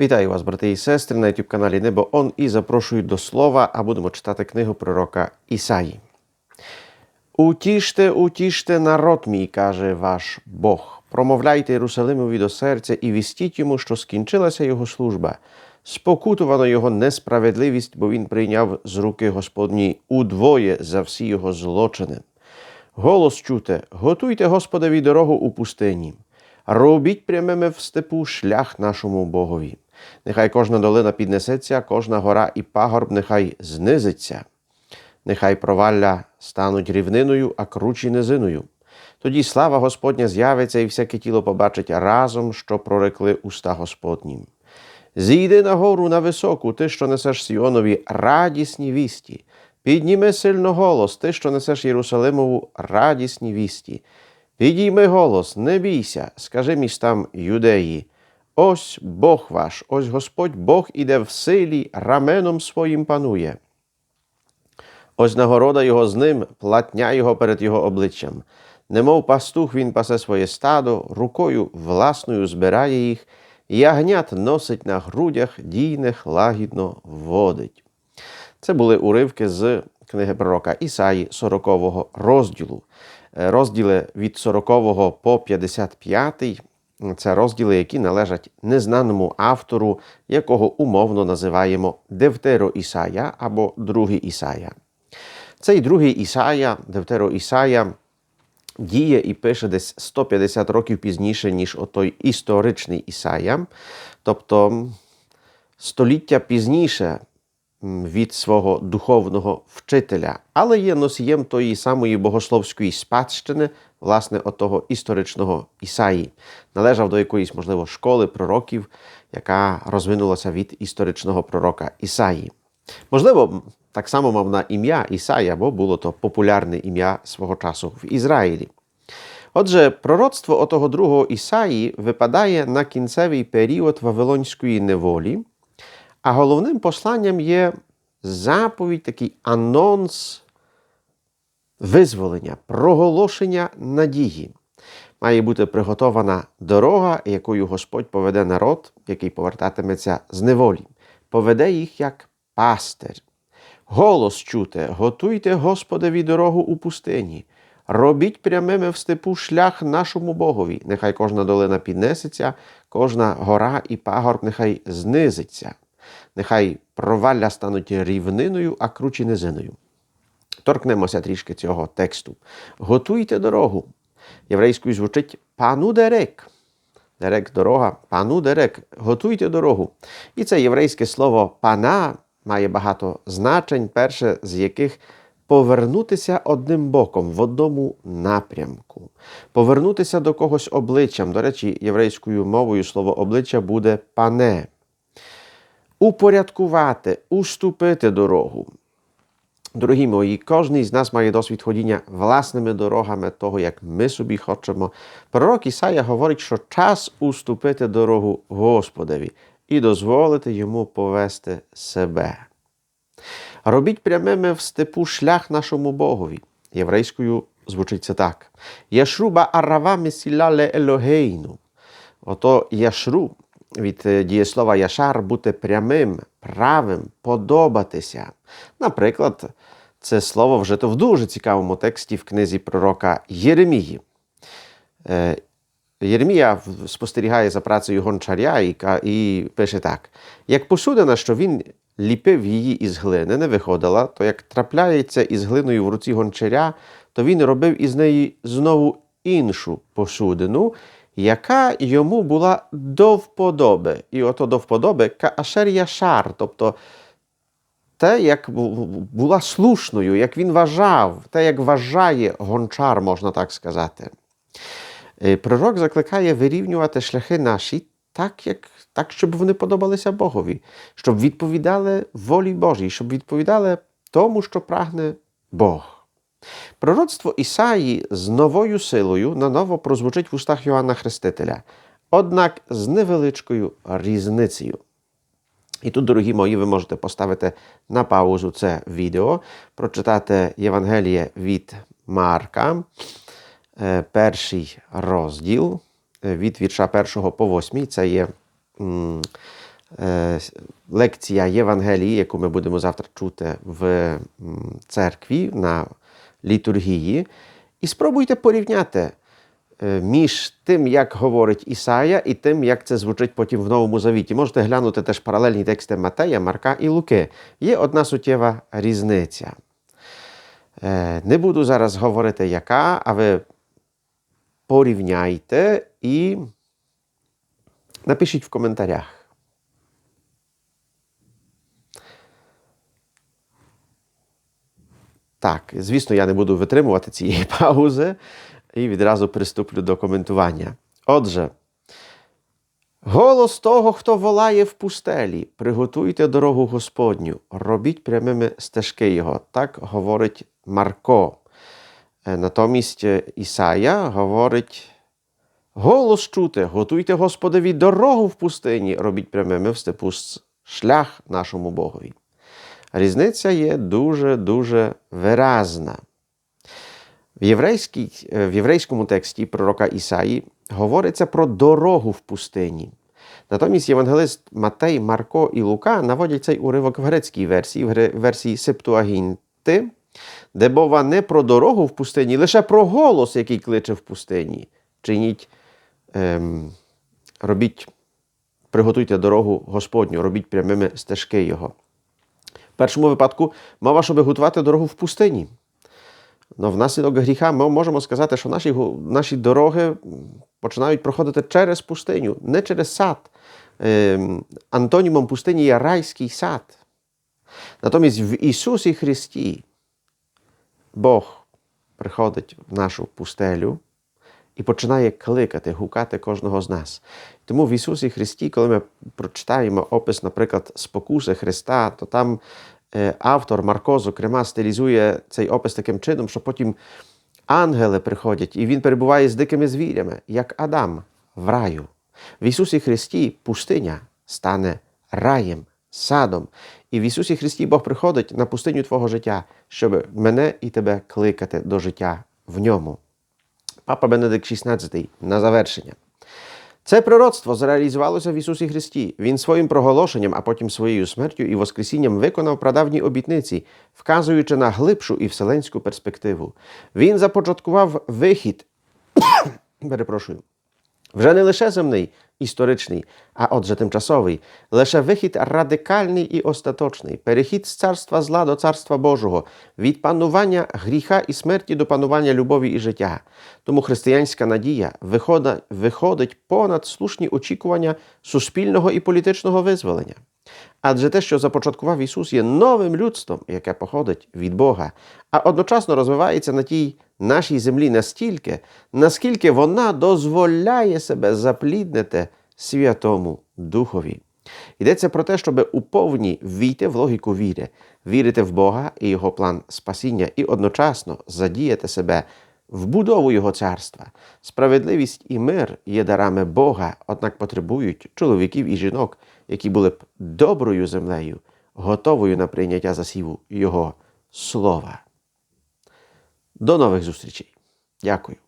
Вітаю вас, брати і сестри, на youtube каналі Небо Он і запрошую до слова, а будемо читати книгу пророка Ісаї. Утіште, утіште народ мій, каже ваш Бог. Промовляйте Єрусалимові до серця і вістіть йому, що скінчилася його служба. Спокутувано його несправедливість, бо він прийняв з руки Господні удвоє за всі його злочини. Голос чуте, готуйте Господові дорогу у пустині. Робіть прямими в степу шлях нашому Богові. Нехай кожна долина піднесеться, кожна гора і пагорб нехай знизиться. Нехай провалля стануть рівниною, а кручі низиною. Тоді слава Господня з'явиться, і всяке тіло побачить разом, що прорекли уста Господні. Зійди на гору на високу, ти, що несеш Сіонові радісні вісті. Підніми сильно голос, ти, що несеш Єрусалимову радісні вісті. Підійми голос, не бійся, скажи містам юдеї. Ось Бог ваш, ось Господь Бог іде в силі, раменом своїм панує. Ось нагорода його з ним, платня його перед його обличчям. Немов пастух він пасе своє стадо, рукою власною збирає їх, ягнят носить на грудях, дійних лагідно водить. Це були уривки з книги пророка Ісаї 40 розділу. Е, Розділи від 40 по 55 це розділи, які належать незнаному автору, якого умовно називаємо Девтеро Ісая або Другий Ісая. Цей другий Ісая, Девтеро Ісая, діє і пише десь 150 років пізніше, ніж отой історичний Ісая, тобто століття пізніше від свого духовного вчителя, але є носієм тої самої богословської спадщини, власне, отого історичного Ісаї. Належав до якоїсь, можливо, школи пророків, яка розвинулася від історичного пророка Ісаї. Можливо, так само мав на ім'я Ісая, бо було то популярне ім'я свого часу в Ізраїлі. Отже, пророцтво отого другого Ісаї випадає на кінцевий період Вавилонської неволі, а головним посланням є заповідь, такий анонс визволення, проголошення надії. Має бути приготована дорога, якою Господь поведе народ, який повертатиметься з неволі, поведе їх як пастир. Голос чуте, готуйте Господові дорогу у пустині, робіть прямими в степу шлях нашому Богові. Нехай кожна долина піднесеться, кожна гора і пагорб нехай знизиться, нехай провалля стануть рівниною, а кручі низиною. Торкнемося трішки цього тексту. Готуйте дорогу. Єврейською звучить пану дерек. Дерек дорога, пану дерек, готуйте дорогу. І це єврейське слово пана має багато значень, перше з яких повернутися одним боком в одному напрямку, повернутися до когось обличчям. До речі, єврейською мовою слово обличчя буде пане. Упорядкувати, уступити дорогу. Дорогі мої, кожен з нас має досвід ходіння власними дорогами того, як ми собі хочемо. Пророк Ісая говорить, що час уступити дорогу Господові і дозволити йому повести себе. Робіть прямими в степу шлях нашому Богові. Єврейською звучить це так. Яшруба арава месіляле елогейну. Ото яшру від е, дієслова яшар бути прямим, правим, подобатися. Наприклад, це слово вжито в дуже цікавому тексті в книзі пророка Єремії. Е, Єремія спостерігає за працею гончаря і, і пише так: як посудина, що він ліпив її із глини, не виходила, то як трапляється із глиною в руці гончаря, то він робив із неї знову іншу посудину, яка йому була до вподоби. І ото до вподоби каашер яшар, тобто те, як бу- бу- була слушною, як він вважав, те, як вважає гончар, можна так сказати. Е, Пророк закликає вирівнювати шляхи наші так, як, так, щоб вони подобалися Богові, щоб відповідали волі Божій, щоб відповідали тому, що прагне Бог. Пророцтво Ісаї з новою силою наново прозвучить в устах Йоанна Хрестителя, однак з невеличкою різницею. І тут, дорогі мої, ви можете поставити на паузу це відео, прочитати Євангеліє від Марка, е, перший розділ е, від вірша 1 по 8. Це є е, лекція Євангелії, яку ми будемо завтра чути в церкві на літургії. І спробуйте порівняти е, між тим, як говорить Ісая, і тим, як це звучить потім в Новому Завіті. Можете глянути теж паралельні тексти Матея, Марка і Луки. Є одна суттєва різниця. Е, Не буду зараз говорити, яка, а ви порівняйте і напишіть в коментарях. Так, звісно, я не буду витримувати цієї паузи і відразу приступлю до коментування. Отже, голос того, хто волає в пустелі, приготуйте дорогу Господню, робіть прямими стежки Його. Так говорить Марко. Е, Натомість е, Ісая говорить: голос чути, готуйте Господові дорогу в пустині, робіть прямими в степу шлях нашому Богові. Різниця є дуже-дуже виразна. В, е, в єврейському тексті пророка Ісаї говориться про дорогу в пустині. Натомість євангелист Матей, Марко і Лука наводять цей уривок в грецькій версії, в версії Септуагінти, де мова не про дорогу в пустині, лише про голос, який кличе в пустині. Чиніть, ем, робіть, приготуйте дорогу Господню, робіть прямими стежки Його. Першому випадку мова, щоб готувати дорогу в пустині. Ну, внаслідок гріха ми можемо сказати, що наші, наші дороги починають проходити через пустиню, не через сад. Ем, Антонімом пустині є райський сад. Натомість в Ісусі Христі Бог приходить в нашу пустелю і починає кликати, гукати кожного з нас. Тому в Ісусі Христі, коли ми прочитаємо опис, наприклад, спокуси Христа, то там е, автор Марко, зокрема, стилізує цей опис таким чином, що потім ангели приходять, і він перебуває з дикими звірями, як Адам в раю. В Ісусі Христі пустиня стане раєм, садом. І в Ісусі Христі Бог приходить на пустиню Твого життя, щоб мене і тебе кликати до життя в ньому. Папа Бенедикт XVI на завершення. Це пророцтво зреалізувалося в Ісусі Христі. Він своїм проголошенням, а потім своєю смертю і Воскресінням виконав прадавні обітниці, вказуючи на глибшу і вселенську перспективу. Він започаткував вихід, перепрошую, вже не лише земний, історичний, а отже тимчасовий, лише вихід радикальний і остаточний, перехід з царства зла до царства Божого, від панування гріха і смерті до панування любові і життя. Тому християнська надія виходить, понад слушні очікування суспільного і політичного визволення. Адже те, що започаткував Ісус, є новим людством, яке походить від Бога, а одночасно розвивається на тій нашій землі настільки, наскільки вона дозволяє себе запліднити Святому Духові. Йдеться про те, щоб у повній війти в логіку віри, вірити в Бога і Його план спасіння, і одночасно задіяти себе в будову Його царства. Справедливість і мир є дарами Бога, однак потребують чоловіків і жінок, які були б доброю землею, готовою на прийняття засіву Його слова. До нових зустрічей. Дякую.